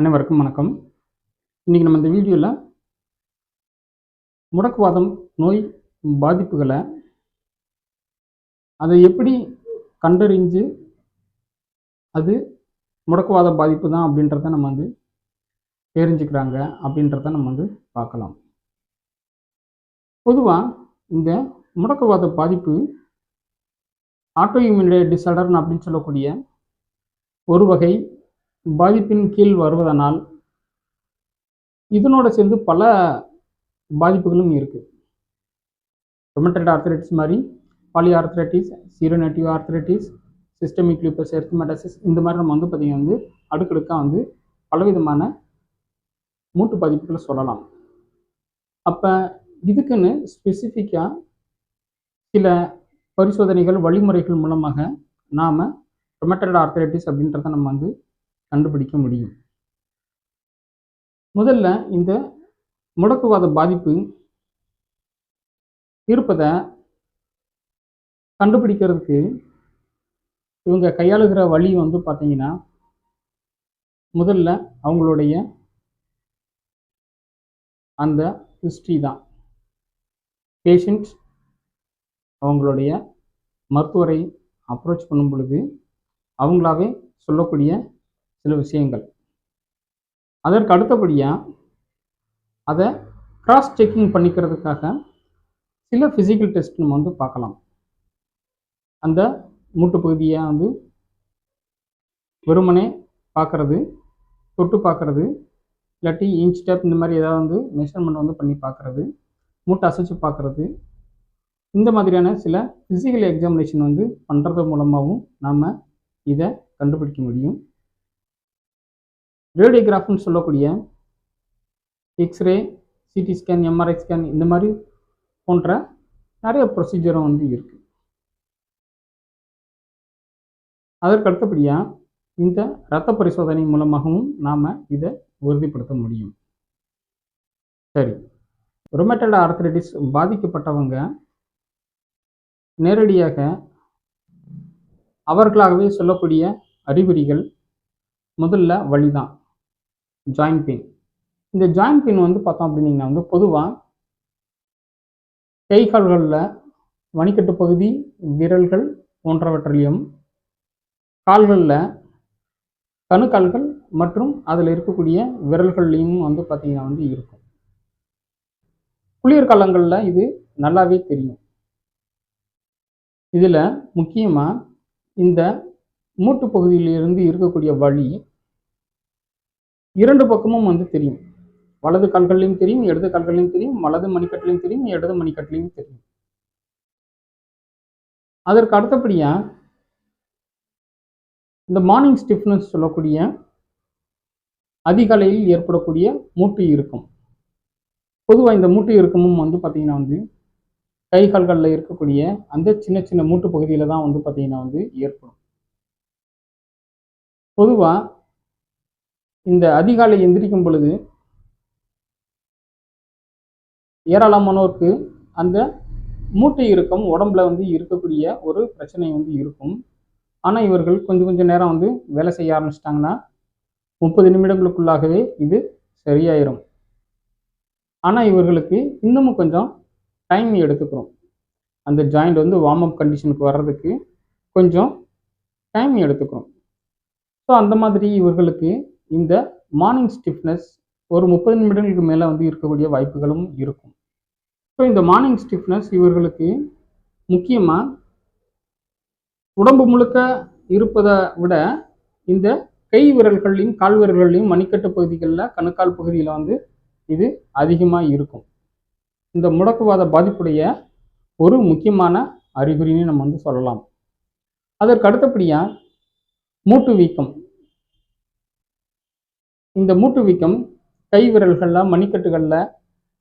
அனைவருக்கும் வணக்கம். இன்றைக்கி நம்ம இந்த வீடியோவில் முடக்குவாதம் நோய் பாதிப்புகளை அதை எப்படி கண்டறிஞ்சு அது முடக்குவாத பாதிப்பு தான் அப்படின்றத நம்ம வந்து தெரிஞ்சுக்கிறாங்க அப்படின்றத நம்ம வந்து பார்க்கலாம். பொதுவாக இந்த முடக்குவாத பாதிப்பு ஆட்டோ இம்யூனிட்டி டிசார்டர்னு அப்படின்னு சொல்லக்கூடிய ஒரு வகை பாதிப்பின் கீழ் வருவதனால் இதனோட சேர்ந்து பல பாதிப்புகளும் இருக்குது ரொமட்டட் ஆர்த்தரைட்டிஸ் மாதிரி polyarthritis seronegative arthritis systemic lupus erythematosus இந்த மாதிரி நம்ம வந்து பார்த்திங்கன்னா வந்து அடுக்கடுக்காக வந்து பலவிதமான மூட்டு பாதிப்புகளை சொல்லலாம். அப்போ இதுக்குன்னு ஸ்பெசிஃபிக்காக சில பரிசோதனைகள் வழிமுறைகள் மூலமாக நாம் ரொமட்டட் ஆர்த்தரைட்டிஸ் அப்படின்றத நம்ம வந்து கண்டுபிடிக்க முடியும். முதல்ல இந்த முடக்குவாத பாதிப்பு இருப்பதை கண்டுபிடிக்கிறதுக்கு இவங்க கையாளுகிற வழி வந்து பார்த்தீங்கன்னா முதல்ல அவங்களுடைய அந்த ஹிஸ்ட்ரி தான். பேஷண்ட் அவங்களுடைய மருத்துவரை அப்ரோச் பண்ணும் பொழுது அவங்களாவே சொல்லக்கூடிய சில விஷயங்கள். அதற்கு அடுத்தபடியாக அதை கிராஸ் செக்கிங் பண்ணிக்கிறதுக்காக சில ஃபிசிக்கல் டெஸ்ட் நம்ம வந்து பார்க்கலாம். அந்த மூட்டு பகுதியை வந்து வெறுமனே பார்க்குறது தொட்டு பார்க்குறது இல்லாட்டி இன்ச் டேப் இந்த மாதிரி ஏதாவது வந்து மெஷர்மெண்ட் வந்து பண்ணி பார்க்குறது மூட்டை அசைச்சு பார்க்குறது. இந்த மாதிரியான சில ஃபிசிக்கல் எக்ஸாமினேஷன் வந்து பண்ணுறது மூலமாகவும் நாம் இதை கண்டுபிடிக்க முடியும். ரேடியோகிராஃப்னு சொல்லக்கூடிய x ray CT scan MRI scan இந்த மாதிரி போன்ற நிறைய ப்ரொசீஜரும் வந்து இருக்குது அதற்கு அடுத்தபடியாக இந்த இரத்த பரிசோதனை மூலமாகவும் நாம் இதை உறுதிப்படுத்த முடியும். சரி. ரொமேட்டட் ஆர்த்தரைட்டிஸ் பாதிக்கப்பட்டவங்க நேரடியாக அவர்களாகவே சொல்லக்கூடிய அறிகுறிகள் முதல்ல வழி ஜாயின் ஜாயிண்ட் இந்த ஜாயிண்ட் பின் வந்து பார்த்தோம் அப்படின்னீங்கன்னா வந்து பொதுவாக கைகால்களில் வணிகட்டு மணிக்கட்டு பகுதி விரல்கள் போன்றவற்றிலையும் கால்களில் கணுக்கால்கள் மற்றும் அதில் இருக்கக்கூடிய விரல்கள்லையும் வந்து பார்த்திங்கன்னா வந்து இருக்கும். குளிர்காலங்களில் இது நல்லாவே தெரியும். இதில் முக்கியமாக இந்த மூட்டு பகுதியிலிருந்து இருக்கக்கூடிய வழி இரண்டு பக்கமும் வந்து தெரியும். வலது கால்கள்லையும் தெரியும் இடது கால்கள்லையும் தெரியும் வலது மணிக்கட்டிலையும் தெரியும் இடது மணிக்கட்டிலையும் தெரியும். அதற்கு அடுத்தபடியாக இந்த மார்னிங் ஸ்டிஃப்னஸ் சொல்லக்கூடிய அதிகாலையில் ஏற்படக்கூடிய மூட்டு இறுக்கம். பொதுவாக இந்த மூட்டு இறுக்கமும் வந்து பார்த்திங்கன்னா வந்து கை கால்களில் இருக்கக்கூடிய அந்த சின்ன சின்ன மூட்டு பகுதியில் தான் வந்து பார்த்திங்கன்னா வந்து ஏற்படும். பொதுவாக இந்த அதிகாலை எந்திரிக்கும் பொழுது ஏராளமானோருக்கு அந்த மூட்டை இறுக்கம் உடம்புல வந்து இருக்கக்கூடிய ஒரு பிரச்சனை வந்து இருக்கும். ஆனால் இவர்கள் கொஞ்சம் கொஞ்சம் நேரம் வந்து வேலை செய்ய ஆரம்பிச்சிட்டாங்கன்னா முப்பது நிமிடங்களுக்குள்ளாகவே இது சரியாயிரும். ஆனால் இவர்களுக்கு இன்னமும் கொஞ்சம் டைம் எடுத்துக்கிறோம். அந்த ஜாயிண்ட் வந்து வார்ம் அப் கண்டிஷனுக்கு வர்றதுக்கு கொஞ்சம் டைம் எடுத்துக்கிறோம். ஸோ அந்த மாதிரி இவர்களுக்கு இந்த மார்னிங் ஸ்டிஃப்னஸ் ஒரு முப்பது நிமிடங்களுக்கு மேலே வந்து இருக்கக்கூடிய வாய்ப்புகளும் இருக்கும். ஸோ இந்த மார்னிங் ஸ்டிஃப்னஸ் இவர்களுக்கு முக்கியமாக உடம்பு முழுக்க இருப்பதை விட இந்த கை விரல்கள்லையும் கால் விரல்கள்லையும் மணிக்கட்டு பகுதிகளில் கணுக்கால் பகுதியில் வந்து இது அதிகமாக இருக்கும். இந்த முடக்குவாத பாதிப்புடைய ஒரு முக்கியமான அறிகுறின்னு நம்ம வந்து சொல்லலாம். அதற்கு அடுத்தபடியாக மூட்டு வீக்கம். இந்த மூட்டு வீக்கம் கை விரல்களில் மணிக்கட்டுகளில்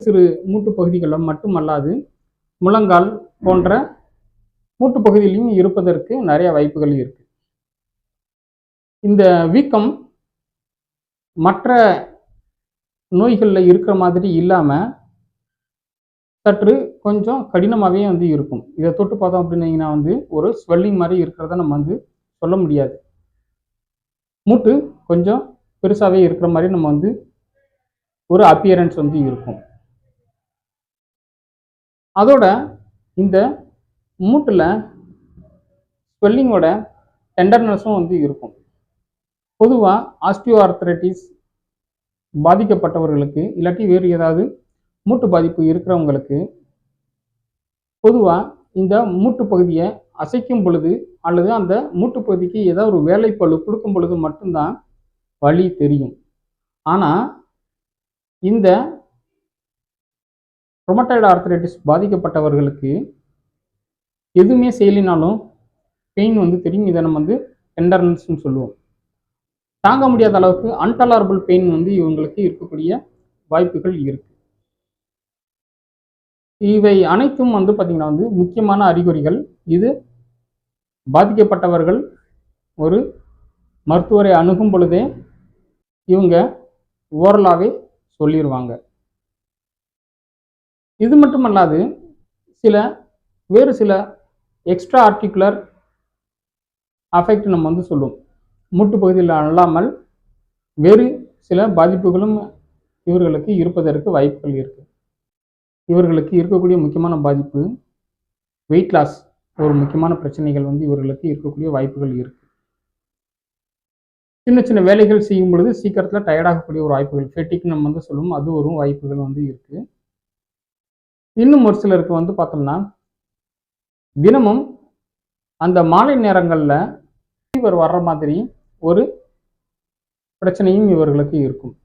சிறு மூட்டு பகுதிகளில் மட்டுமல்லாது முழங்கால் போன்ற மூட்டு பகுதியிலையும் இருப்பதற்கு நிறைய வாய்ப்புகள் இருக்கு. இந்த வீக்கம் மற்ற நோய்களில் இருக்கிற மாதிரி இல்லாமல் சற்று கொஞ்சம் கடினமாகவே வந்து இருக்கும். இதை தொட்டு பார்த்தோம் அப்படின்னீங்கன்னா வந்து ஒரு ஸ்வெல்லிங் மாதிரி இருக்கிறத நம்ம வந்து சொல்ல முடியாது. மூட்டு கொஞ்சம் பெருசாகவே இருக்கிற மாதிரி நம்ம வந்து ஒரு அப்பியரன்ஸ் வந்து இருக்கும். அதோட இந்த மூட்டில் ஸ்வெல்லிங்கோட டெண்டர்னஸும் வந்து இருக்கும். பொதுவாக ஆஸ்டியோ ஆர்த்தரைட்டிஸ் பாதிக்கப்பட்டவர்களுக்கு இல்லாட்டி வேறு ஏதாவது மூட்டு பாதிப்பு இருக்கிறவங்களுக்கு பொதுவாக இந்த மூட்டு பகுதியை அசைக்கும் பொழுது அல்லது அந்த மூட்டு பகுதிக்கு ஏதாவது ஒரு வேலைப்பழு கொடுக்கும் பொழுது மட்டும்தான் வழி தெரியும். ஆனால் இந்த ரொமட்டாய்டு ஆர்த்தரைட்டிஸ் பாதிக்கப்பட்டவர்களுக்கு எதுவுமே செய்யலினாலும் பெயின் வந்து தெரியும். இதை நம்ம வந்து டெண்டர்னஸ்ன்னு சொல்லுவோம். தாங்க முடியாத அளவுக்கு அன்டலாரபிள் பெயின் வந்து இவங்களுக்கு இருக்கக்கூடிய வாய்ப்புகள் இருக்கு. இவை அனைத்தும் வந்து பார்த்திங்கன்னா வந்து முக்கியமான அறிகுறிகள். இது பாதிக்கப்பட்டவர்கள் ஒரு மருத்துவரை அணுகும் பொழுதே இவங்க ஓரலாகவே சொல்லிடுவாங்க இது மட்டுமல்லாது சில வேறு சில எக்ஸ்ட்ரா ஆர்டிகுலர் அஃபெக்ட் நம்ம வந்து சொல்லுவோம் மூட்டு பகுதியில் அல்லாமல் வேறு சில பாதிப்புகளும் இவர்களுக்கு இருப்பதற்கு வாய்ப்புகள் இருக்குது இவர்களுக்கு இருக்கக்கூடிய முக்கியமான பாதிப்பு வெயிட் லாஸ் ஒரு முக்கியமான பிரச்சனைகள் வந்து இவர்களுக்கு இருக்கக்கூடிய வாய்ப்புகள் இருக்குது சின்ன சின்ன வேலைகள் செய்யும் பொழுது சீக்கிரத்தில் டயர்டாகக்கூடிய ஒரு வாய்ப்புகள் ஃபெட்டிக் நம்ம வந்து சொல்லுவோம். அது ஒரு வாய்ப்புகள் வந்து இருக்குது இன்னும் ஒரு சிலருக்கு வந்து பார்த்தோம்னா தினமும் அந்த மாலை நேரங்களில் ஃபீவர் வர்ற மாதிரி ஒரு பிரச்சனையும் இவர்களுக்கு இருக்கும்.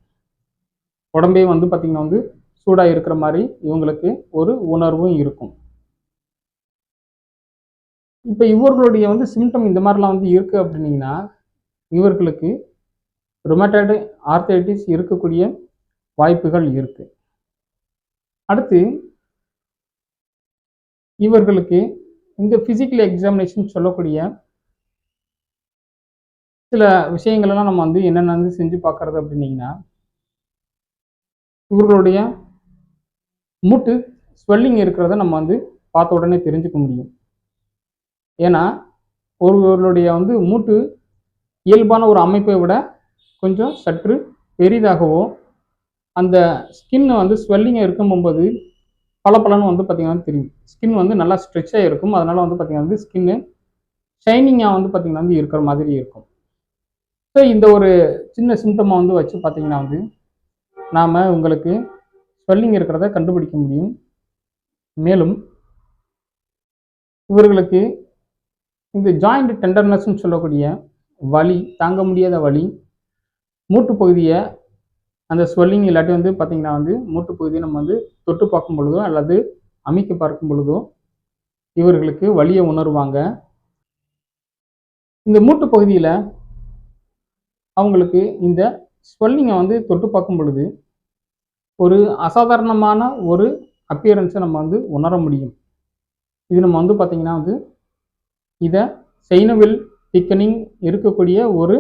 உடம்பே வந்து பார்த்திங்கன்னா வந்து சூடாக இருக்கிற மாதிரி இவங்களுக்கு ஒரு உணர்வும் இருக்கும். இப்போ இவர்களுடைய வந்து சிம்டம் இந்த மாதிரிலாம் வந்து இருக்குது அப்படின்னீங்கன்னா இவர்களுக்கு ரொமேட்டாய்டு ஆர்த்தைட்டிஸ் இருக்கக்கூடிய வாய்ப்புகள் இருக்குது அடுத்து இவர்களுக்கு இந்த ஃபிசிக்கல் எக்ஸாமினேஷன் சொல்லக்கூடிய சில விஷயங்கள்லாம் நம்ம வந்து என்னென்ன வந்து செஞ்சு பார்க்கறது அப்படின்னீங்கன்னா இவர்களுடைய மூட்டு ஸ்வெல்லிங் இருக்கிறத நம்ம வந்து பார்த்த உடனே தெரிஞ்சுக்க முடியும். ஏன்னா ஒருவர்களுடைய வந்து மூட்டு இயல்பான ஒரு அமைப்பை விட கொஞ்சம் சற்று பெரிதாகவோ அந்த ஸ்கின் வந்து ஸ்வெல்லிங்காக இருக்கும்போது பல பலன்னு வந்து பார்த்திங்கன்னா தெரியும். ஸ்கின் வந்து நல்லா ஸ்ட்ரெச்சாக இருக்கும். அதனால் வந்து பார்த்திங்கன்னா வந்து ஸ்கின்னு ஷைனிங்காக வந்து பார்த்திங்கன்னா வந்து இருக்கிற மாதிரி இருக்கும். ஸோ இந்த ஒரு சின்ன சிம்டமாக வந்து வச்சு பார்த்திங்கன்னா வந்து நாம் உங்களுக்கு ஸ்வெல்லிங் இருக்கிறத கண்டுபிடிக்க முடியும். மேலும் இவர்களுக்கு இந்த ஜாயிண்ட் டெண்டர்னஸ்ன்னு சொல்லக்கூடிய வலி தாங்க முடியாத வலி. மூட்டு பகுதியை அந்த ஸ்வெல்லிங் இல்லாட்டி வந்து பார்த்திங்கன்னா வந்து மூட்டு பகுதியை நம்ம வந்து தொட்டு பார்க்கும் பொழுதோ அல்லது அமைக்க பார்க்கும் பொழுதோ இவர்களுக்கு வலியை உணர்வாங்க. இந்த மூட்டு பகுதியில் அவங்களுக்கு இந்த ஸ்வெல்லிங்கை வந்து தொட்டு பார்க்கும் பொழுது ஒரு அசாதாரணமான ஒரு அப்பியரன்ஸை நம்ம வந்து உணர முடியும். இது நம்ம வந்து பார்த்திங்கன்னா வந்து இதை செய்னவில் திக்கனிங் இருக்கக்கூடிய ஒரு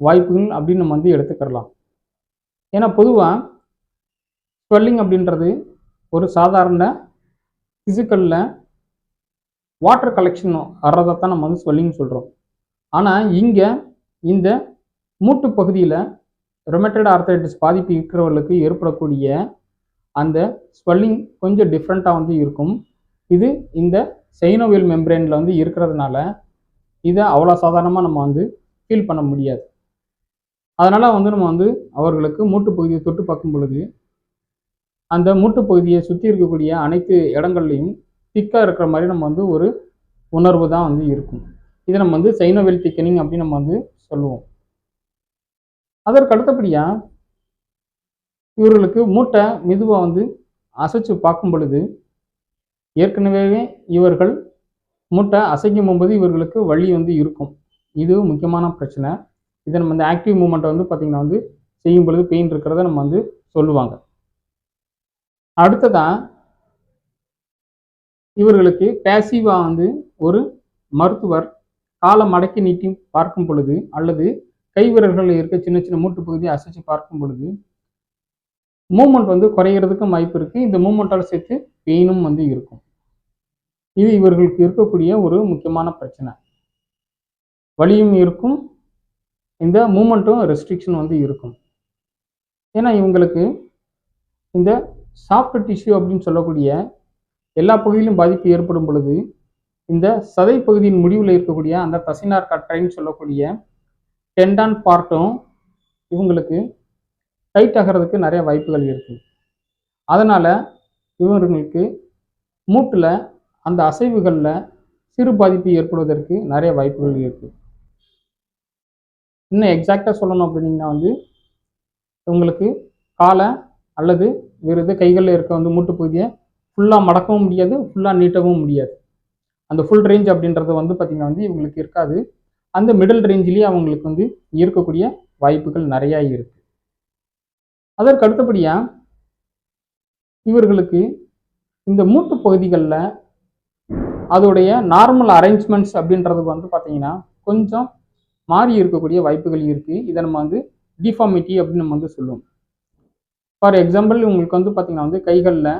வாய்ப்புகள் அப்படின்னு நம்ம வந்து எடுத்துக்கிறலாம். ஏன்னா பொதுவாக ஸ்வெல்லிங் அப்படின்றது ஒரு சாதாரண ஃபிசிக்கலில் வாட்டர் கலெக்ஷன் வர்றதை தான் நம்ம வந்து ஸ்வெல்லிங் சொல்கிறோம் ஆனால் இங்கே இந்த மூட்டு பகுதியில் ரொமேட்டட் ஆர்த்தரைட்டிஸ் பாதிப்பு இருக்கிறவர்களுக்கு ஏற்படக்கூடிய அந்த ஸ்வெல்லிங் கொஞ்சம் டிஃப்ரெண்ட்டாக வந்து இருக்கும். இது இந்த சைனோவியல் மெம்பரேனில் வந்து இருக்கிறதுனால இதை அவ்வளோ சாதாரணமாக நம்ம வந்து ஃபீல் பண்ண முடியாது. அதனால் வந்து நம்ம வந்து அவர்களுக்கு மூட்டு பகுதியை தொட்டு பார்க்கும் பொழுது அந்த மூட்டு பகுதியை சுற்றி இருக்கக்கூடிய அனைத்து இடங்கள்லையும் திக்காக இருக்கிற மாதிரி நம்ம வந்து ஒரு உணர்வு தான் வந்து இருக்கும். இதை நம்ம வந்து சைனோவெல் திக்கனிங் அப்படின்னு நம்ம வந்து சொல்லுவோம். அதற்கு அடுத்தபடியாக இவர்களுக்கு மூட்டை மெதுவாக வந்து அசைச்சு பார்க்கும் பொழுது ஏற்கனவே இவர்கள் மூட்டை அசைக்கும் போகும்போது இவர்களுக்கு வலி வந்து இருக்கும். இது முக்கியமான பிரச்சனை. இதை நம்ம இந்த ஆக்டிவ் மூமெண்ட்டை வந்து பார்த்திங்கன்னா வந்து செய்யும் பொழுது பெயின் இருக்கிறத நம்ம வந்து சொல்லுவாங்க. அடுத்ததாக இவர்களுக்கு பேசிவாக வந்து ஒரு மருத்துவர் காலை மடக்கி நீட்டி பார்க்கும் பொழுது அல்லது கை விரல்களில் இருக்க சின்ன சின்ன மூட்டு பகுதியை அசைச்சு பார்க்கும் பொழுது மூமெண்ட் வந்து குறையிறதுக்கும் வாய்ப்பு இருக்குது இந்த மூமெண்ட்டால் சேர்த்து பெயினும் வந்து இருக்கும். இது இவர்களுக்கு இருக்கக்கூடிய ஒரு முக்கியமான பிரச்சனை. வலியும் இருக்கும். இந்த மூமெண்ட்டும் ரெஸ்ட்ரிக்ஷன் வந்து இருக்கும். ஏன்னா இவங்களுக்கு இந்த சாஃப்ட் டிஷ்யூ அப்படின்னு சொல்லக்கூடிய எல்லா பகுதியிலும் பாதிப்பு ஏற்படும் பொழுது இந்த சதை பகுதியின் முடிவில் இருக்கக்கூடிய அந்த தசினார் கற்றைன்னு சொல்லக்கூடிய டெண்டான் பார்ட்டும் இவங்களுக்கு டைட் ஆகிறதுக்கு நிறைய வாய்ப்புகள் இருக்குது அதனால் இவங்களுக்கு மூட்டில் அந்த அசைவுகளில் சிறு பாதிப்பு ஏற்படுவதற்கு நிறைய வாய்ப்புகள் இருக்குது இன்னும் எக்ஸாக்டாக சொல்லணும் அப்படின்னீங்கன்னா வந்து உங்களுக்கு காலை அல்லது வேறு கைகளில் இருக்க வந்து மூட்டு பகுதியை ஃபுல்லாக மடக்கவும் முடியாது ஃபுல்லாக நீட்டவும் முடியாது. அந்த ஃபுல் ரேஞ்ச் அப்படின்றது வந்து பார்த்திங்கன்னா வந்து இவங்களுக்கு இருக்காது. அந்த மிடில் ரேஞ்சிலேயே அவங்களுக்கு வந்து இருக்கக்கூடிய வாய்ப்புகள் நிறையா இருக்குது அதற்கு அடுத்தபடியாக இவர்களுக்கு இந்த மூட்டு பகுதிகளில் அதோடைய நார்மல் அரேஞ்ச்மெண்ட்ஸ் அப்படின்றது வந்து பார்த்தீங்கன்னா கொஞ்சம் மாறி இருக்கக்கூடிய வாய்ப்புகள் இருக்குது இதை நம்ம வந்து டிஃபார்மிட்டி அப்படின்னு நம்ம வந்து சொல்லுவோம். ஃபார் எக்ஸாம்பிள் உங்களுக்கு வந்து பார்த்தீங்கன்னா வந்து கைகளில்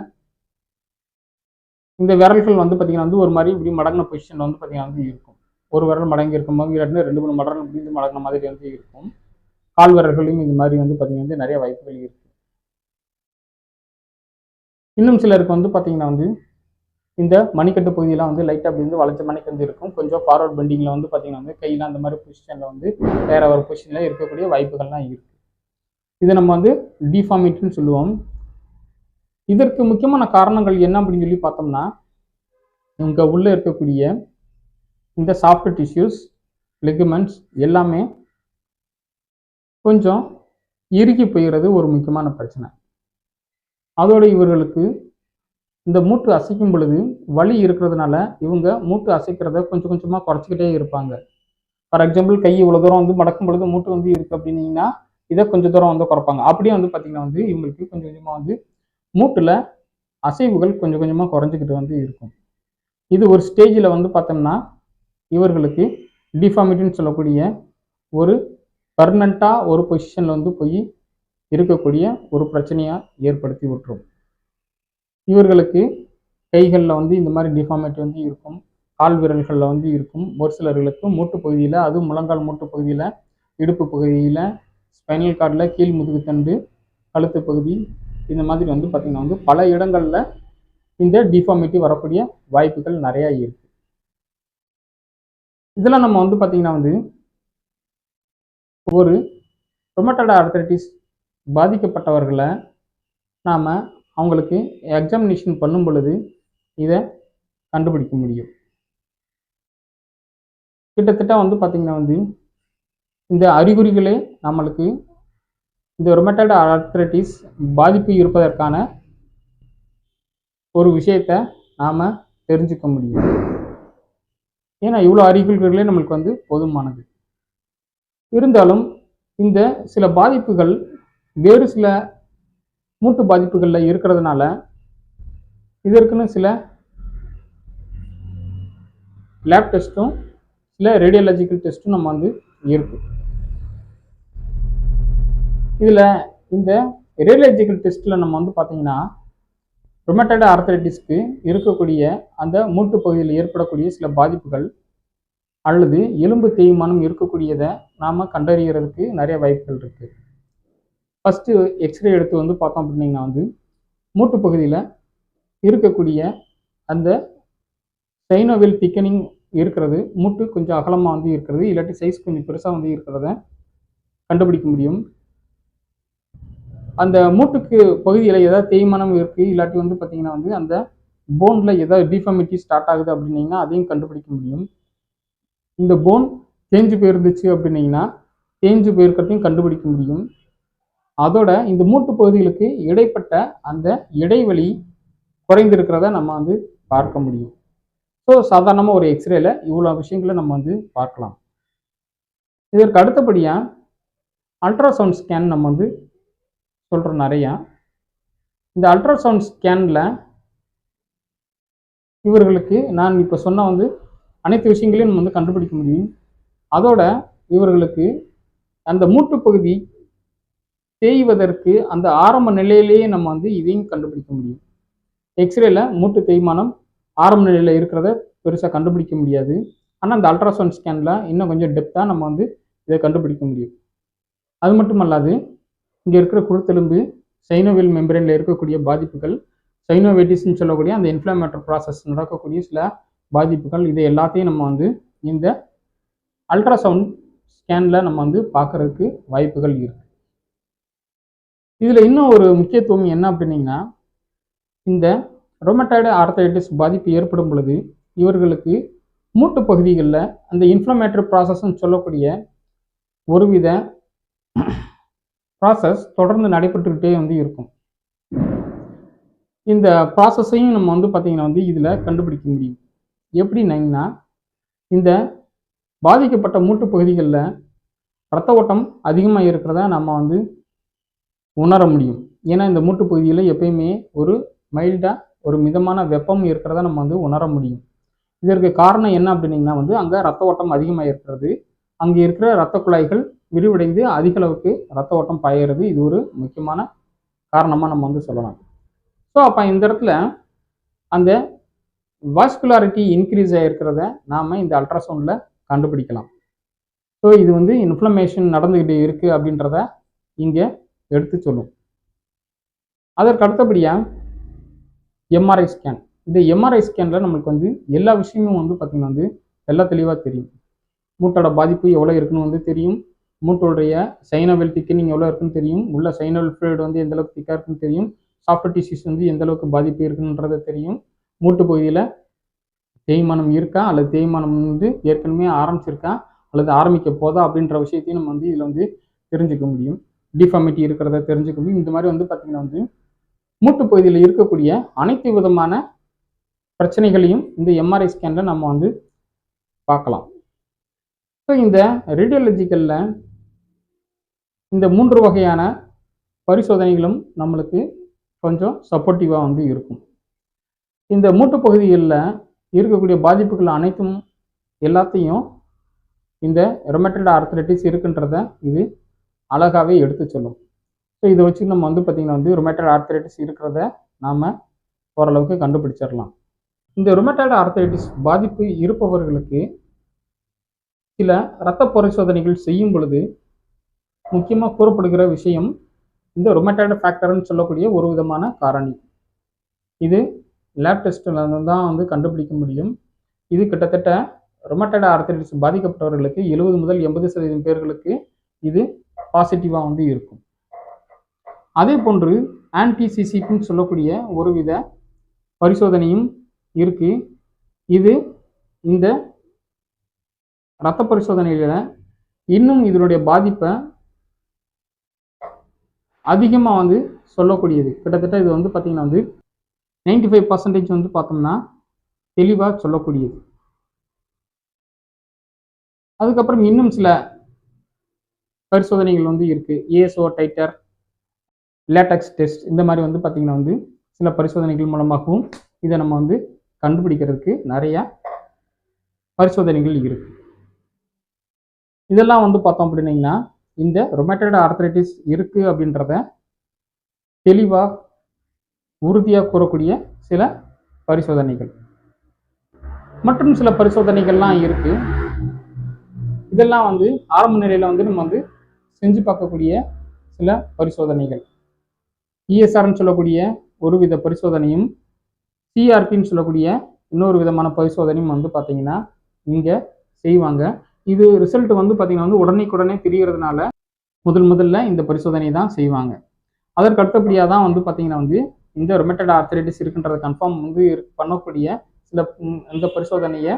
இந்த விரல்கள் வந்து பார்த்தீங்கன்னா வந்து ஒரு மாதிரி இப்படி மடங்கின பொசிஷனில் வந்து பார்த்தீங்கன்னா வந்து இருக்கும். ஒரு விரல் மடங்கி இருக்கும். போது இல்லாட்டினா ரெண்டு மூணு மடங்கு இப்படி மடங்கின மாதிரி வந்து இருக்கும். கால் விரல்களையும் இது மாதிரி வந்து பார்த்தீங்கன்னா வந்து நிறைய வாய்ப்புகள் இருக்குது இன்னும் சிலருக்கு வந்து பார்த்தீங்கன்னா வந்து இந்த மணிக்கட்டு பகுதியெல்லாம் வந்து லைட்டாக அப்படி வந்து வளைச்ச மணிக்கட்டு இருக்கும். கொஞ்சம் ஃபார்வர்ட் பெண்டிங்கில் வந்து பார்த்தீங்கன்னா வந்து கையில் அந்த மாதிரி பொசிஷனில் வந்து வேற ஒரு பொசிஷனில் இருக்கக்கூடிய வாய்ப்புகள்லாம் இருக்குது இதை நம்ம வந்து டிஃபார்மிட்டின்னு சொல்லுவோம். இதற்கு முக்கியமான காரணங்கள் என்ன அப்படின்னு சொல்லி பார்த்தோம்னா இங்கே உள்ளே இருக்கக்கூடிய இந்த சாஃப்ட் டிஷ்யூஸ் லெகுமெண்ட்ஸ் எல்லாமே கொஞ்சம் இறுகி போயிடுறது ஒரு முக்கியமான பிரச்சனை. அதோட இவர்களுக்கு இந்த மூட்டு அசைக்கும் பொழுது வலி இருக்கிறதுனால இவங்க மூட்டு அசைக்கிறத கொஞ்சம் கொஞ்சமாக குறைச்சிக்கிட்டே இருப்பாங்க. ஃபார் எக்ஸாம்பிள் கை இவ்வளோ தூரம் வந்து மடக்கும் பொழுது மூட்டு வந்து இருக்குது அப்படின்னீங்கன்னா இதை கொஞ்சம் தூரம் வந்து குறைப்பாங்க. அப்படியே வந்து பார்த்திங்கன்னா வந்து இவங்களுக்கு கொஞ்சம் கொஞ்சமாக வந்து மூட்டில் அசைவுகள் கொஞ்சம் கொஞ்சமாக குறைஞ்சிக்கிட்டு வந்து இருக்கும். இது ஒரு ஸ்டேஜில் வந்து பார்த்தோம்னா இவர்களுக்கு டிஃபாமிட்டின்னு சொல்லக்கூடிய ஒரு பர்மனண்ட்டாக ஒரு பொசிஷனில் வந்து போய் இருக்கக்கூடிய ஒரு பிரச்சனையாக ஏற்படுத்தி விட்டுரும். இவர்களுக்கு கைகளில் வந்து இந்த மாதிரி டிஃபார்மேட் வந்து இருக்கும். கால் விரல்களில் வந்து இருக்கும். ஒரு சிலர்களுக்கு மூட்டு பகுதியில் அதுவும் முழங்கால் மூட்டு பகுதியில் இடுப்பு பகுதியில் ஸ்பைனல் கார்டில் கீழ் முதுகுத்தண்டு கழுத்து பகுதி இந்த மாதிரி வந்து பார்த்திங்கன்னா வந்து பல இடங்களில் இந்த டிஃபார்மிட்டி வரக்கூடிய வாய்ப்புகள் நிறையா இருக்குது இதெல்லாம் நம்ம வந்து பார்த்திங்கன்னா வந்து ஒரு ரொமட்டட் ஆர்த்தரைட்டிஸ் பாதிக்கப்பட்டவர்களை நாம் அவங்களுக்கு எக்ஸாமினேஷன் பண்ணும் பொழுது இதை கண்டுபிடிக்க முடியும். கிட்டத்தட்ட வந்து பார்த்திங்கன்னா வந்து இந்த அறிகுறிகளே நம்மளுக்கு இந்த ரொமேட்டட் ஆர்த்ரட்டிஸ் பாதிப்பு இருப்பதற்கான ஒரு விஷயத்தை நாம் தெரிஞ்சுக்க முடியும். ஏன்னா இவ்வளோ அறிகுறிகளே நம்மளுக்கு வந்து போதுமானது. இருந்தாலும் இந்த சில பாதிப்புகள் வேறு சில மூட்டு பாதிப்புகளில் இருக்கிறதுனால இதற்குன்னு சில லேப் டெஸ்ட்டும் சில ரேடியாலஜிக்கல் டெஸ்ட்டும் நம்ம வந்து இருக்கு. இதில் இந்த ரேடியாலஜிக்கல் டெஸ்ட்டில் நம்ம வந்து பார்த்தீங்கன்னா ரொமேட்டட் ஆர்த்தரைட்டிஸ்க்கு இருக்கக்கூடிய அந்த மூட்டு பகுதியில் ஏற்படக்கூடிய சில பாதிப்புகள் அல்லது எலும்பு தேய்மானம் இருக்கக்கூடியதை நாம் கண்டறிகிறதுக்கு நிறைய வாய்ப்புகள் இருக்குது ஃபஸ்ட்டு எக்ஸ்ரே எடுத்து வந்து பார்த்தோம் அப்படின்னீங்கன்னா வந்து மூட்டு பகுதியில் இருக்கக்கூடிய அந்த சைனோவில் திக்கனிங் இருக்கிறது மூட்டு கொஞ்சம் அகலமாக வந்து இருக்கிறது இல்லாட்டி சைஸ் கொஞ்சம் பெருசாக வந்து இருக்கிறத கண்டுபிடிக்க முடியும். அந்த மூட்டுக்கு பகுதியில் ஏதாவது தேய்மானம் இருக்குது இல்லாட்டி வந்து பார்த்திங்கன்னா வந்து அந்த போனில் ஏதாவது டிஃபார்மிட்டி ஸ்டார்ட் ஆகுது அப்படின்னீங்கன்னா அதையும் கண்டுபிடிக்க முடியும். இந்த போன் தேஞ்சு போயிருந்துச்சு அப்படின்னீங்கன்னா தேஞ்சு போயிருக்கிறதையும் கண்டுபிடிக்க முடியும். அதோட இந்த மூட்டு பகுதிகளுக்கு இடைப்பட்ட அந்த இடைவெளி குறைந்திருக்கிறத நம்ம வந்து பார்க்க முடியும். ஸோ சாதாரணமாக ஒரு எக்ஸ்ரேல இவ்வளோ விஷயங்களை நம்ம வந்து பார்க்கலாம். இதற்கு அடுத்தபடியாக அல்ட்ராசவுண்ட் ஸ்கேன் நம்ம வந்து சொல்கிறோம் நிறையா. இந்த அல்ட்ராசவுண்ட் ஸ்கேனில் இவர்களுக்கு நான் இப்போ சொன்ன வந்து அனைத்து விஷயங்களையும் நம்ம வந்து கண்டுபிடிக்க முடியும். அதோட இவர்களுக்கு அந்த மூட்டு பகுதி தேய்வதற்கு அந்த ஆரம்ப நிலையிலேயே நம்ம வந்து இதையும் கண்டுபிடிக்க முடியும். எக்ஸ்ரேல மூட்டு தேய்மானம் ஆரம்ப நிலையில் இருக்கிறத பெருசாக கண்டுபிடிக்க முடியாது. ஆனால் அந்த அல்ட்ராசவுண்ட் ஸ்கேனில் இன்னும் கொஞ்சம் டெப்த்தாக நம்ம வந்து இதை கண்டுபிடிக்க முடியும். அது மட்டும் அல்லாது இங்கே இருக்கிற குருத்தெலும்பு சைனோவில் மெம்பரேனில் இருக்கக்கூடிய பாதிப்புகள் சைனோவேட்டிஸ்ன்னு சொல்லக்கூடிய அந்த இன்ஃப்ளமேட்டர் ப்ராசஸ் நடக்கக்கூடிய சில பாதிப்புகள் இது எல்லாத்தையும் நம்ம வந்து இந்த அல்ட்ராசவுண்ட் ஸ்கேனில் நம்ம வந்து பார்க்கறதுக்கு வாய்ப்புகள் இருக்கு. இதில் இன்னும் ஒரு முக்கியத்துவம் என்ன அப்படின்னீங்கன்னா இந்த ரொமட்டாய்டு ஆர்த்தைட்டிஸ் பாதிப்பு ஏற்படும் பொழுது இவர்களுக்கு மூட்டு பகுதிகளில் அந்த இன்ஃப்ளமேட்டரி ப்ராசஸ்ன்னு சொல்லக்கூடிய ஒருவித ப்ராசஸ் தொடர்ந்து நடைபெற்றுக்கிட்டே வந்து இருக்கும். இந்த ப்ராசஸையும் நம்ம வந்து பார்த்திங்கன்னா வந்து இதில் கண்டுபிடிக்க முடியும். எப்படின்னா இந்த பாதிக்கப்பட்ட மூட்டு பகுதிகளில் ரத்த ஓட்டம் அதிகமாக இருக்கிறத நம்ம வந்து உணர முடியும். ஏன்னா இந்த மூட்டு பகுதியில் எப்பயுமே ஒரு மைல்டாக ஒரு மிதமான வெப்பம் இருக்கிறத நம்ம வந்து உணர முடியும். இதற்கு காரணம் என்ன அப்படின்னீங்கன்னா வந்து அங்கே ரத்த ஓட்டம் அதிகமாக இருக்கிறது அங்கே இருக்கிற இரத்த குழாய்கள் விரிவடைந்து அதிக அளவுக்கு ரத்த ஓட்டம் பாயறது இது ஒரு முக்கியமான காரணமாக நம்ம வந்து சொல்லலாம். ஸோ அப்போ இந்த இடத்துல அந்த வாஸ்குலாரிட்டி இன்க்ரீஸ் ஆகிருக்கிறத நாம் இந்த அல்ட்ராசவுண்டில் கண்டுபிடிக்கலாம். ஸோ இது வந்து இன்ஃப்ளமேஷன் நடந்துக்கிட்டு இருக்குது அப்படின்றத இங்கே எடுத்து சொல்லும். அதற்கு அடுத்தபடியாக எம்ஆர்ஐ ஸ்கேன் இந்த எம்ஆர்ஐ ஸ்கேனில் நம்மளுக்கு வந்து எல்லா விஷயமும் வந்து பார்த்திங்கன்னா வந்து எல்லாம் தெளிவாக தெரியும். மூட்டோட பாதிப்பு எவ்வளோ இருக்குன்னு வந்து தெரியும். மூட்டோடைய சைனோவெல் திக்கனிங் எவ்வளோ இருக்குன்னு தெரியும். உள்ள சைனோவெல் ஃப்ளூயிட் வந்து எந்தளவுக்கு திக்காக இருக்குன்னு தெரியும். சாஃப்ட் டிஷ்யூஸ் வந்து எந்தளவுக்கு பாதிப்பு இருக்குன்றது தெரியும். மூட்டு பகுதியில் தேய்மானம் இருக்கா? அல்லது தேய்மானம் வந்து ஏற்கனவே ஆரம்பிச்சிருக்கா? அல்லது ஆரம்பிக்க போதா? அப்படின்ற விஷயத்தையும் நம்ம வந்து இதில் வந்து தெரிஞ்சுக்க முடியும். டிஃபார்மிட்டி இருக்கிறத தெரிஞ்சுக்கணும். இந்த மாதிரி வந்து பார்த்திங்கன்னா வந்து மூட்டு பகுதியில் இருக்கக்கூடிய அனைத்து விதமான பிரச்சனைகளையும் இந்த எம்ஆர்ஐ ஸ்கேனில் நம்ம வந்து பார்க்கலாம். ஸோ இந்த ரேடியாலஜிக்கலில் இந்த மூன்று வகையான பரிசோதனைகளும் நம்மளுக்கு கொஞ்சம் சப்போர்ட்டிவாக வந்து இருக்கும். இந்த மூட்டு பகுதிகளில் இருக்கக்கூடிய பாதிப்புகள் அனைத்தும் எல்லாத்தையும் இந்த ரொமேட்டட் ஆர்த்தரைட்டிஸ் இருக்குன்றத இது அழகாகவே எடுத்து சொல்லும். ஸோ இதை வச்சு நம்ம வந்து பார்த்திங்கன்னா வந்து ரொமேட்டட் ஆர்த்தரைட்டிஸ் இருக்கிறத நாம் ஓரளவுக்கு கண்டுபிடிச்சிடலாம். இந்த ரொமேட்டட் ஆர்த்தரைட்டிஸ் பாதிப்பு இருப்பவர்களுக்கு சில இரத்த பரிசோதனைகள் செய்யும் பொழுது முக்கியமாக கூறப்படுகிற விஷயம் இந்த ரொமேட்டட் ஃபேக்டர்னு சொல்லக்கூடிய ஒரு விதமான காரணி. இது லேப் டெஸ்ட்டில் தான் வந்து கண்டுபிடிக்க முடியும். இது கிட்டத்தட்ட ரொமேட்டட் ஆர்த்தரைட்டிஸ் பாதிக்கப்பட்டவர்களுக்கு எழுபது முதல் எண்பது சதவீதம் பேர்களுக்கு இது பாசிட்டிவாக வந்து இருக்கும். அதே போன்று ஆன்டிசிசிபின்னு சொல்லக்கூடிய ஒருவித பரிசோதனையும் இருக்குது இது இந்த இரத்த பரிசோதனையில் இன்னும் இதனுடைய பாதிப்பை அதிகமாக வந்து சொல்லக்கூடியது. கிட்டத்தட்ட இது வந்து பார்த்திங்கன்னா வந்து நைன்டி ஃபைவ் பர்சன்டேஜ் வந்து பார்த்தோம்னா தெளிவாக சொல்லக்கூடியது. அதுக்கப்புறம் இன்னும் சில பரிசோதனைகள் வந்து இருக்குது ஏஎஸ்ஓ டைட்டர் லேட்டக்ஸ் டெஸ்ட் இந்த மாதிரி வந்து பார்த்திங்கன்னா வந்து சில பரிசோதனைகள் மூலமாகவும் இதை நம்ம வந்து கண்டுபிடிக்கிறதுக்கு நிறையா பரிசோதனைகள் இருக்குது இதெல்லாம் வந்து பார்த்தோம் அப்படின்னீங்கன்னா இந்த ரொமேட்டட் ஆர்த்தரைட்டிஸ் இருக்குது அப்படின்றத தெளிவாக உறுதியாக கூறக்கூடிய சில பரிசோதனைகள். மற்றும் சில பரிசோதனைகள்லாம் இருக்குது இதெல்லாம் வந்து ஆரம்ப நிலையில் வந்து நம்ம வந்து செஞ்சு பார்க்கக்கூடிய சில பரிசோதனைகள். இஎஸ்ஆர்னு சொல்லக்கூடிய ஒரு வித பரிசோதனையும் சிஆர்பின்னு சொல்லக்கூடிய இன்னொரு விதமான பரிசோதனையும் வந்து பார்த்தீங்கன்னா இங்கே செய்வாங்க. இது ரிசல்ட் வந்து பார்த்தீங்கன்னா வந்து உடனே தெரிகிறதுனால முதல் முதல்ல இந்த பரிசோதனை தான் செய்வாங்க. அதற்கு அடுத்தபடியாக தான் வந்து பார்த்தீங்கன்னா வந்து இந்த ரொமேட்டட் ஆர்த்தரைட்டிஸ் இருக்குன்றதை கன்ஃபார்ம் வந்து பண்ணக்கூடிய சில இந்த பரிசோதனையை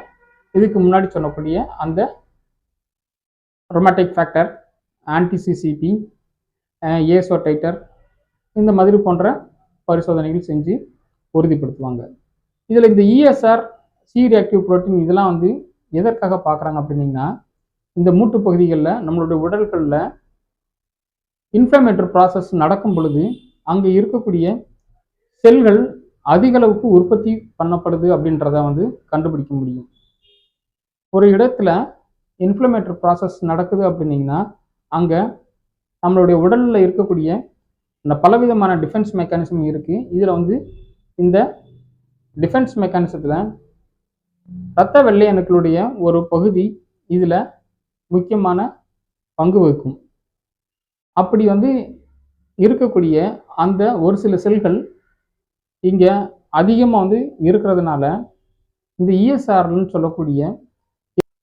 இதுக்கு முன்னாடி சொல்லக்கூடிய அந்த ரொமேட்டிக் ஃபேக்டர் ஆன்டிசிசிபி ஏசோடைட்டர் இந்த மாதிரி போன்ற பரிசோதனைகள் செஞ்சு உறுதிப்படுத்துவாங்க. இதில் இந்த இஎஸ்ஆர் சி ரியாக்டிவ் புரோட்டீன் இதெல்லாம் வந்து எதற்காக பார்க்குறாங்க அப்படின்னிங்கன்னா இந்த மூட்டு பகுதிகளில் நம்மளுடைய உடல்களில் இன்ஃப்ளமேட்டரி ப்ராசஸ் நடக்கும் பொழுது அங்கே இருக்கக்கூடிய செல்கள் அதிக அளவுக்கு உற்பத்தி பண்ணப்படுது அப்படின்றத வந்து கண்டுபிடிக்க முடியும். ஒரு இடத்துல இன்ஃப்ளமேட்டரி ப்ராசஸ் நடக்குது அப்படின்னீங்கன்னா அங்கே நம்மளுடைய உடலில் இருக்கக்கூடிய இந்த பலவிதமான டிஃபென்ஸ் மெக்கானிசம் இருக்குது இதில் வந்து இந்த டிஃபென்ஸ் மெக்கானிசத்தில் இரத்த வெள்ளை அணுக்களுடைய ஒரு பகுதி இதில் முக்கியமான பங்கு வகிக்கும். அப்படி வந்து இருக்கக்கூடிய அந்த ஒரு சில செல்கள் இங்கே அதிகமாக வந்து இருக்கிறதுனால இந்த இஎஸ்ஆர்னு சொல்லக்கூடிய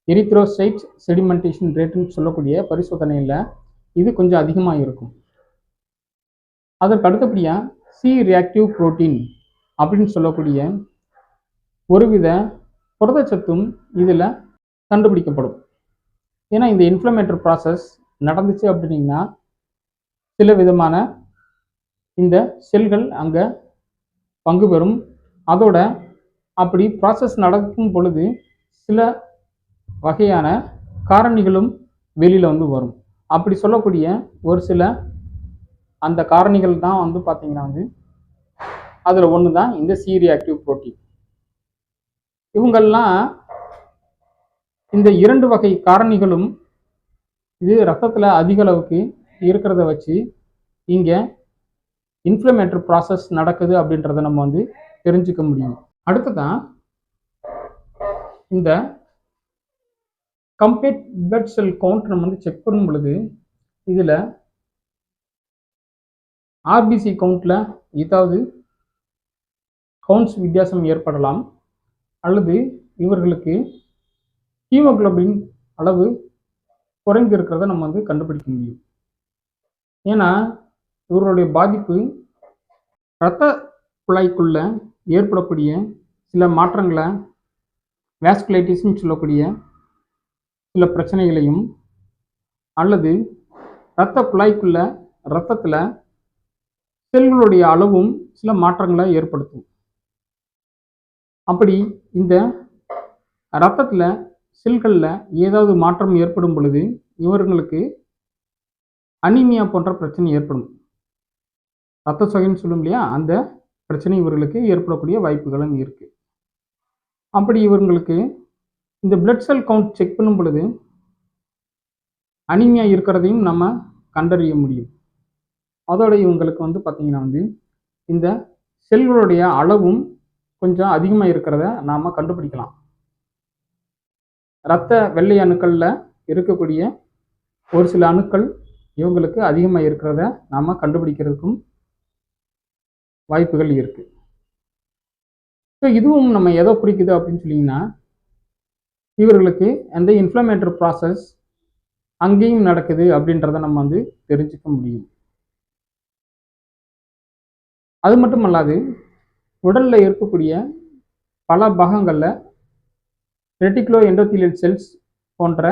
எரித்ரோசைட் செடிமெண்டேஷன் ரேட்டுன்னு சொல்லக்கூடிய பரிசோதனையில் இது கொஞ்சம் அதிகமாக இருக்கும். அதற்கு அடுத்தபடியாக சி ரியாக்டிவ் புரோட்டீன் அப்படின்னு சொல்லக்கூடிய ஒருவித புரதச்சத்தும் இதில் கண்டுபிடிக்கப்படும். ஏன்னா இந்த இன்ஃப்ளமேட்டரி ப்ராசஸ் நடந்துச்சு அப்படின்னீங்கன்னா சில விதமான இந்த செல்கள் அங்கே பங்கு பெறும். அதோட அப்படி ப்ராசஸ் நடக்கும் பொழுது சில வகையான காரணிகளும் வெளியில் வந்து வரும். அப்படி சொல்லக்கூடிய ஒரு சில அந்த காரணிகள் தான் வந்து பார்த்தீங்கன்னா வந்து அதில் ஒன்று தான் இந்த சீரிய ஆக்டிவ் புரோட்டீன் இவங்கெல்லாம் இந்த இரண்டு வகை காரணிகளும் இது ரத்தத்தில் அதிக அளவுக்கு இருக்கிறத வச்சு இங்கே இன்ஃப்ளமேட்டரி ப்ராசஸ் நடக்குது அப்படின்றத நம்ம வந்து தெரிஞ்சுக்க முடியும். அடுத்ததான் இந்த கம்ப்ளீட் பிளட் செல் கவுண்ட் நம்ம வந்து செக் பண்ணும் பொழுது இதில் ஆர்பிசி கவுண்டில் ஏதாவது கவுண்ட்ஸ் வித்தியாசம் ஏற்படலாம் அல்லது இவர்களுக்கு ஹீமோக்ளோபின் அளவு குறைந்து இருக்கிறத நம்ம வந்து கண்டுபிடிக்க முடியும். ஏன்னா இவர்களுடைய பாதிப்பு இரத்த குழாய்க்குள்ள ஏற்படக்கூடிய சில மாற்றங்களை வேஸ்குலைட்டிஸ்ன்னு சொல்லக்கூடிய சில பிரச்சனைகளையும் அல்லது இரத்த குழாய்க்குள்ள இரத்தத்தில் செல்களுடைய அளவும் சில மாற்றங்களை ஏற்படுத்தும். அப்படி இந்த இரத்தத்தில் செல்களில் ஏதாவது மாற்றம் ஏற்படும் பொழுது இவர்களுக்கு அனிமியா போன்ற பிரச்சனை ஏற்படும். ரத்த சொகைன்னு சொல்லும் இல்லையா? அந்த பிரச்சனை இவர்களுக்கு ஏற்படக்கூடிய வாய்ப்புகளும் இருக்குது அப்படி இவர்களுக்கு இந்த பிளட் செல் கவுண்ட் செக் பண்ணும் பொழுது அனிமியா இருக்கிறதையும் நம்ம கண்டறிய முடியும். அதோட இவங்களுக்கு வந்து பார்த்தீங்கன்னா வந்து இந்த செல்களுடைய அளவும் கொஞ்சம் அதிகமாக இருக்கிறத நாம் கண்டுபிடிக்கலாம். இரத்த வெள்ளை அணுக்களில் இருக்கக்கூடிய ஒரு சில அணுக்கள் இவங்களுக்கு அதிகமாக இருக்கிறத நாம் கண்டுபிடிக்கிறதுக்கும் வாய்ப்புகள் இருக்குது ஸோ இதுவும் நம்ம எதை பிடிக்குது அப்படின்னு சொன்னீங்கன்னா இவர்களுக்கு அந்த இன்ஃப்ளமேட்டரி ப்ராசஸ் அங்கேயும் நடக்குது அப்படின்றத நம்ம வந்து தெரிஞ்சுக்க முடியும். அது மட்டும் அல்லாது உடலில் இருக்கக்கூடிய பல பாகங்களில் ரெட்டிக்லோ எண்டோத்தீலியல் செல்ஸ் போன்ற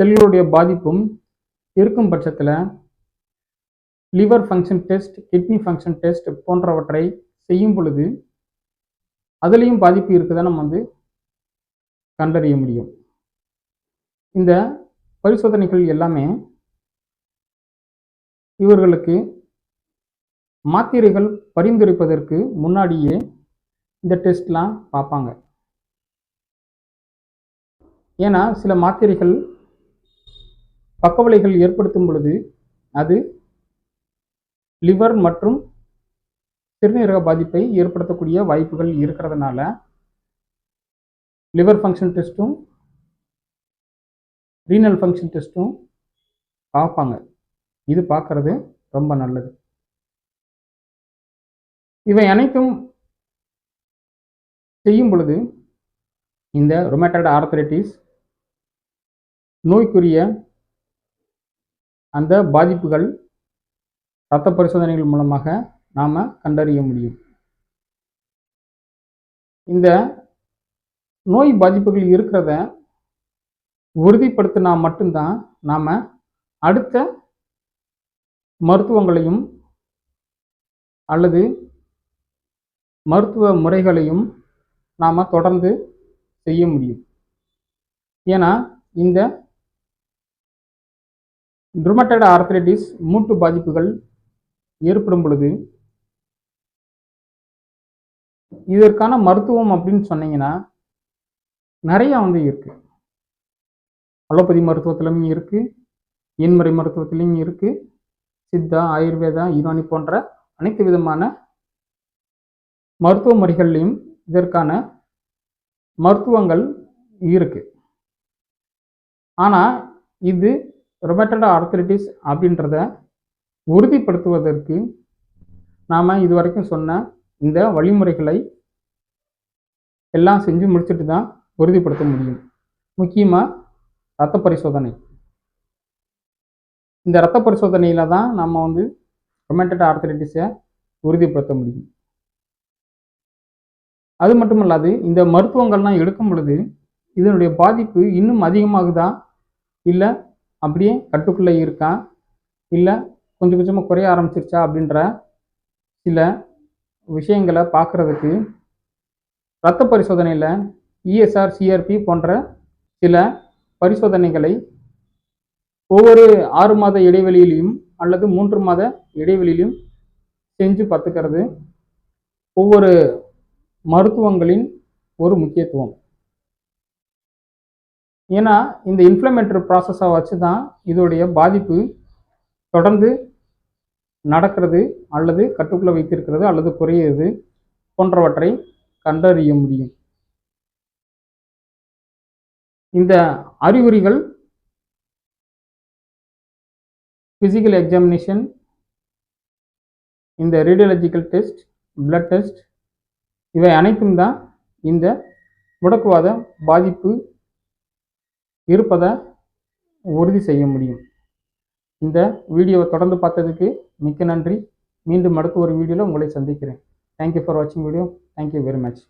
செல்களுடைய பாதிப்பும் இருக்கும் பட்சத்தில் liver function test kidney function test போன்றவற்றை செய்யும் பொழுது அதுலேயும் பாதிப்பு இருக்குதான் நம்ம வந்து கண்டறிய முடியும். இந்த பரிசோதனைகள் எல்லாமே இவர்களுக்கு மாத்திரைகள் பரிந்துரைப்பதற்கு முன்னாடியே இந்த டெஸ்ட்லாம் பார்ப்பாங்க. ஏன்னா சில மாத்திரைகள் பக்கவிளைகள் ஏற்படுத்தும் பொழுது அது லிவர் மற்றும் சிறுநீரக பாதிப்பை ஏற்படுத்தக்கூடிய வாய்ப்புகள் இருக்கிறதுனால லிவர் ஃபங்க்ஷன் டெஸ்ட்டும் ரீனல் ஃபங்க்ஷன் டெஸ்ட்டும் பார்ப்பாங்க. இது பார்க்கறது ரொம்ப நல்லது. இவை அனைத்தும் செய்யும் பொழுது இந்த ரொமேட்டட் ஆர்த்தரைட்டிஸ் நோய்க்குரிய அந்த பாதிப்புகள் இரத்த பரிசோதனைகள் மூலமாக நாம் கண்டறிய முடியும். இந்த நோய் பாதிப்புகள் இருக்கிறத உறுதிப்படுத்தினா மட்டும்தான் நாம் அடுத்த மருத்துவங்களையும் அல்லது மருத்துவ முறைகளையும் நாம் தொடர்ந்து செய்ய முடியும். ஏன்னா இந்த ருமட்டட் ஆர்த்ரைட்டிஸ் மூட்டு பாதிப்புகள் ஏற்படும் பொழுது இதற்கான மருத்துவம் அப்படின்னு சொன்னீங்கன்னா நிறையா வந்து இருக்கு. அலோபதி மருத்துவத்திலும் இருக்குது இயன்முறை மருத்துவத்திலையும் இருக்குது சித்தா ஆயுர்வேதா யுனானி போன்ற அனைத்து விதமான மருத்துவ முறைகள்லையும் இதற்கான மருத்துவங்கள் இருக்குது ஆனால் இது ரொமேட்டட் ஆர்த்தரைட்டிஸ் அப்படின்றத உறுதிப்படுத்துவதற்கு நாம் இதுவரைக்கும் சொன்ன இந்த வழிமுறைகளை எல்லாம் செஞ்சு முடிச்சுட்டு தான் உறுதிப்படுத்த முடியும். முக்கியமாக இரத்த பரிசோதனை. இந்த இரத்த பரிசோதனையில் தான் நம்ம வந்து ரொமேட்டட் ஆர்த்தரைட்டிஸை உறுதிப்படுத்த முடியும். அது மட்டும் இல்லாது இந்த மருத்துவங்கள்லாம் எடுக்கும் பொழுது இதனுடைய பாதிப்பு இன்னும் அதிகமாகுதா? இல்லை அப்படியே கட்டுக்குள்ளே இருக்கா? இல்லை கொஞ்சம் கொஞ்சமாக குறைய ஆரம்பிச்சிருச்சா? அப்படின்ற சில விஷயங்களை பார்க்குறதுக்கு இரத்த பரிசோதனையில் இஎஸ்ஆர் சிஆர்பி போன்ற சில பரிசோதனைகளை ஒவ்வொரு ஆறு மாத இடைவெளியிலையும் அல்லது மூன்று மாத இடைவெளியிலும் செஞ்சு பார்த்துக்கிறது. ஒவ்வொரு மருத்துவங்களின் ஒரு முக்கியத்துவம். ஏன்னா இந்த இன்ஃப்ளமேட்டரி ப்ராசஸை வச்சு தான் இதோடைய பாதிப்பு தொடர்ந்து நடக்கிறது அல்லது கட்டுக்குள்ளே வைத்திருக்கிறது அல்லது குறையிறது போன்றவற்றை கண்டறிய முடியும். இந்த அறிகுறிகள் ஃபிசிக்கல் எக்ஸாமினேஷன் இந்த ரேடியோலஜிக்கல் டெஸ்ட் பிளட் டெஸ்ட் இவை அனைத்தும் தான் இந்த முடக்குவாத பாதிப்பு இருப்பதை உறுதி செய்ய முடியும். இந்த வீடியோவை தொடர்ந்து பார்த்ததுக்கு மிக்க நன்றி. மீண்டும் அடுத்த ஒரு வீடியோவில் உங்களை சந்திக்கிறேன். தேங்க்யூ ஃபார் வாட்சிங் video thank you very much